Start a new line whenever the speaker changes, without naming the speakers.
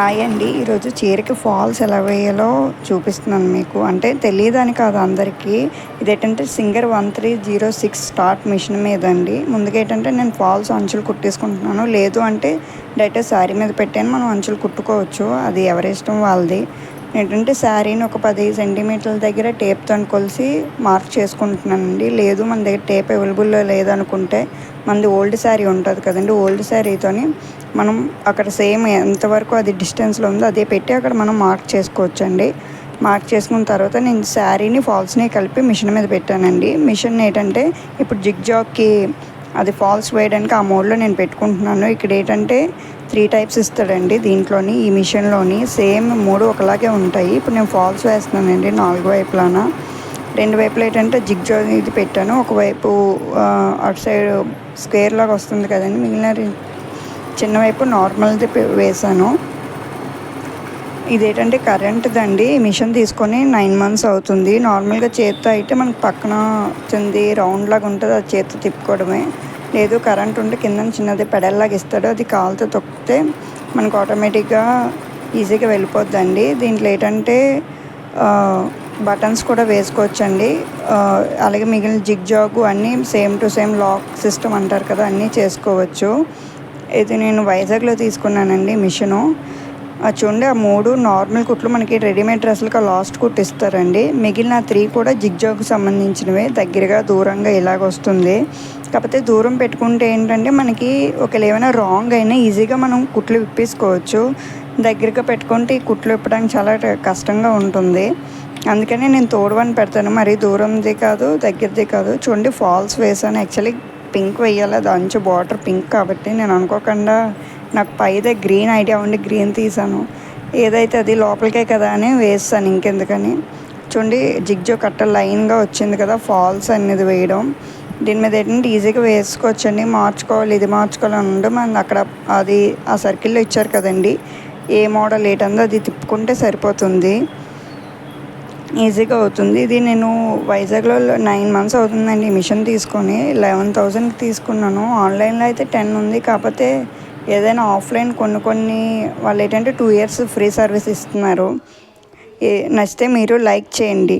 Hi అండి. ఈరోజు చీరకి ఫాల్స్ ఎలా వేయాలో చూపిస్తున్నాను మీకు. అంటే తెలియదని కాదు అందరికీ. ఇదేంటంటే Singer one three zero six start machine మీద అండి. ముందుగా ఏంటంటే నేను ఫాల్స్ అంచులు కుట్టేసుకుంటున్నాను. లేదు అంటే డైరెక్ట్ శారీ మీద పెట్టాను. మనం అంచులు కుట్టుకోవచ్చు. అది ఎవరి ఇష్టం వాళ్ళది. ఏంటంటే శారీని ఒక పదిహేను సెంటీమీటర్ల దగ్గర టేప్తో కొలిసి మార్క్ చేసుకుంటున్నానండి. లేదు మన దగ్గర టేప్ అవైలబుల్లో లేదనుకుంటే మనది ఓల్డ్ శారీ ఉంటుంది కదండి. ఓల్డ్ శారీతోని మనం అక్కడ సేమ్ ఎంతవరకు అది డిస్టెన్స్లో ఉందో అదే పెట్టి అక్కడ మనం మార్క్ చేసుకోవచ్చు అండి మార్క్ చేసుకున్న తర్వాత నేను శారీని ఫాల్స్ని కలిపి మిషన్ మీద పెట్టానండి. మిషన్ ఏంటంటే ఇప్పుడు జిగ్ జాగ్కి అది ఫాల్స్ వేయడానికి ఆ మోడ్లో నేను పెట్టుకుంటున్నాను. ఇక్కడ ఏంటంటే త్రీ టైప్స్ ఇస్తాడండి దీంట్లోని ఈ మిషన్లోని. సేమ్ మూడు ఒకలాగే ఉంటాయి. ఇప్పుడు నేను ఫాల్స్ వేస్తున్నానండి నాలుగు వైపులాన. రెండు వైపులు ఏంటంటే జిగ్ జాగ్ ఇది పెట్టాను. ఒకవైపు అటు సైడ్ స్క్వేర్ లాగా వస్తుంది కదండి. మిగిలిన చిన్న వైపు నార్మల్ది వేసాను ఇదేంటంటే కరెంట్దండి. మిషన్ తీసుకొని నైన్ మంత్స్ అవుతుంది. నార్మల్గా చేత్తో అయితే మనకు పక్కన చెంది రౌండ్ లాగా ఉంటుంది. అది చేత్తో తిప్పుకోవడమే. లేదు కరెంట్ ఉంటే కింద చిన్నది పెడల్లాగా ఇస్తాడు అది కాలుతో తొక్కితే మనకు ఆటోమేటిక్గా ఈజీగా వెళ్ళిపోద్దండి. దీంట్లో ఏంటంటే బటన్స్ కూడా వేసుకోవచ్చండి. అలాగే మిగిలిన జిగ్ జాగు అన్నీ same to same lock system అంటారు కదా అన్నీ చేసుకోవచ్చు. ఇది నేను వైజాగ్లో తీసుకున్నానండి మిషను. చూడండి ఆ మూడు నార్మల్ కుట్లు మనకి రెడీమేడ్ డ్రెస్సులకు లాస్ట్ కుట్టు ఇస్తారండి. మిగిలిన త్రీ కూడా జిగ్జాగ్కు సంబంధించినవే దగ్గరగా దూరంగా ఇలాగ వస్తుంది. కాకపోతే దూరం పెట్టుకుంటే ఏంటంటే మనకి ఒకవేళ ఏమైనా రాంగ్ అయినా ఈజీగా మనం కుట్లు విప్పేసుకోవచ్చు. దగ్గరగా పెట్టుకుంటే ఈ కుట్లు విప్పడానికి చాలా కష్టంగా ఉంటుంది. అందుకని నేను తోడవని పెడతాను. మరీ దూరంది కాదు దగ్గరది కాదు. చూడండి ఫాల్స్ వేసాను యాక్చువల్లీ పింక్ వేయాలి అది అంచు బార్డర్ పింక్ కాబట్టి నేను అనుకోకుండా నాకు పైదే గ్రీన్ ఐడియా ఉండి గ్రీన్ తీసాను. ఏదైతే అది లోపలికే కదా అని వేస్తాను ఇంకెందుకని. చూడండి జిగ్జో కట్ట లైన్గా వచ్చింది కదా ఫాల్స్ అనేది వేయడం. దీని మీద ఏంటంటే ఈజీగా వేసుకోవచ్చండి. మార్చుకోవాలి ఇది మార్చుకోవాలి అని ఉంటే మనం అక్కడ అది ఆ సర్కిల్లో ఇచ్చారు కదండి. ఏ మోడల్ ఏంటందో అది తిప్పుకుంటే సరిపోతుంది. ఈజీగా అవుతుంది. ఇది నేను వైజాగ్లో నైన్ మంత్స్ అవుతుందండి. మిషన్ తీసుకొని లెవెన్ థౌజండ్కి తీసుకున్నాను. ఆన్లైన్లో అయితే టెన్ ఉంది. కాకపోతే ఏదైనా ఆఫ్లైన్ కొన్ని కొన్ని వాళ్ళు ఏంటంటే టూ ఇయర్స్ ఫ్రీ సర్వీస్ ఇస్తున్నారు. నచ్చితే మీరు లైక్ చేయండి.